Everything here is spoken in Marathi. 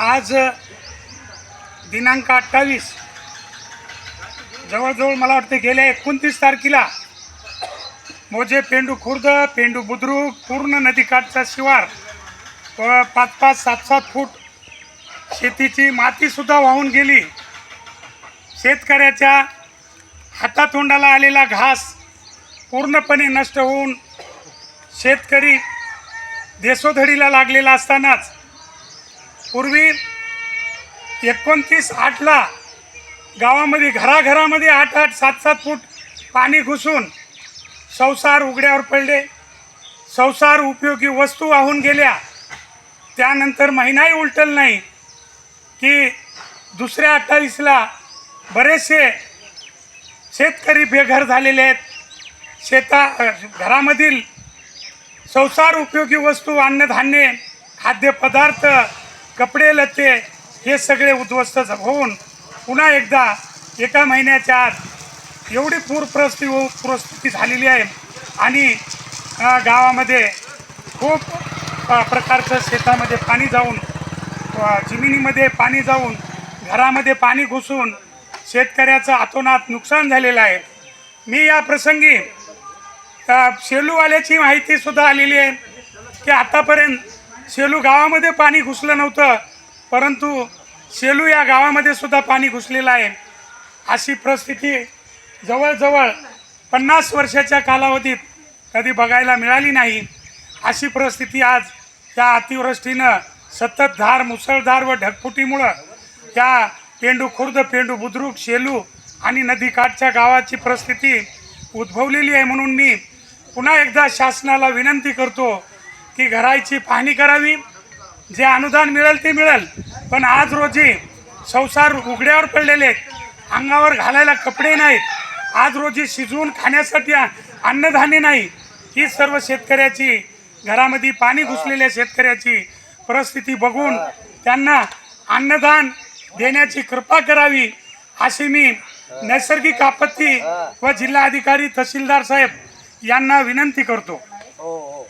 आज दिनांक अठ्ठावीस. जवळजवळ मला वाटते गेल्या एकोणतीस तारखेला मोजे पेंडू खुर्द पेंडू बुद्रुक पूर्ण नदीकाठचा शिवार व पाच पाच सात सात फूट शेतीची मातीसुद्धा वाहून गेली. शेतकऱ्याच्या हातातोंडाला आलेला घास पूर्णपणे नष्ट होऊन शेतकरी देशोधडीला लागलेला असतानाच पूर्वी एकोणतीस आठला गावामध्ये घराघरामध्ये आठ आठ सात सात फूट पाणी घुसून संसार उघड्यावर पडले. संसार उपयोगी वस्तू वाहून गेल्या. त्यानंतर महिनाही उलटल नाही की दुसऱ्या अठ्ठावीसला बरेचसे शेतकरी बेघर झालेले आहेत. शेता घरामधील संसार उपयोगी वस्तू अन्नधान्ये खाद्यपदार्थ कपडे लत्ते हे सगळे उद्ध्वस्त होऊन पुन्हा एकदा एका महिन्याच्या आत एवढी पूर परिस्थिती हो- परिस्थिती झालेली आहे. आणि गावामध्ये खूप प्रकारचं शेतामध्ये पाणी जाऊन जमिनीमध्ये पाणी जाऊन घरामध्ये पाणी घुसून शेतकऱ्याचं आतोनात नुकसान झालेलं आहे. मी या प्रसंगी शेलूवाल्याची माहितीसुद्धा आलेली आहे की आतापर्यंत सेलू गावामध्ये पाणी घुसलं नव्हतं परंतु सेलू या गावामध्ये सुद्धा पाणी घुसलेलं आहे. अशी परिस्थिती जवळजवळ पन्नास वर्षाच्या कालावधीत कधी बघायला मिळाली नाही. अशी परिस्थिती आज या अतिवृष्टीनं सततधार मुसळधार व ढगफुटीमुळं या पेंडू खुर्द पेंडू बुद्रुक शेलू आणि नदीकाठच्या गावाची परिस्थिती उद्भवलेली आहे म्हणून मी पुन्हा एकदा शासनाला विनंती करतो की घराची पाहणी करावी. जे अनुदान मिळेल ते मिळेल. पण आज रोजी संसार उघड्यावर पडलेले आहेत. अंगावर घालायला कपडे नाहीत. आज रोजी शिजवून खाण्यासाठी अन्नधान्य नाही. ही सर्व शेतकऱ्याची घरामध्ये पाणी घुसलेल्या शेतकऱ्याची परिस्थिती बघून त्यांना अन्नदान देण्याची कृपा करावी अशी मी नैसर्गिक आपत्ती व जिल्हाधिकारी तहसीलदार साहेब यांना विनंती करतो. हो, हो.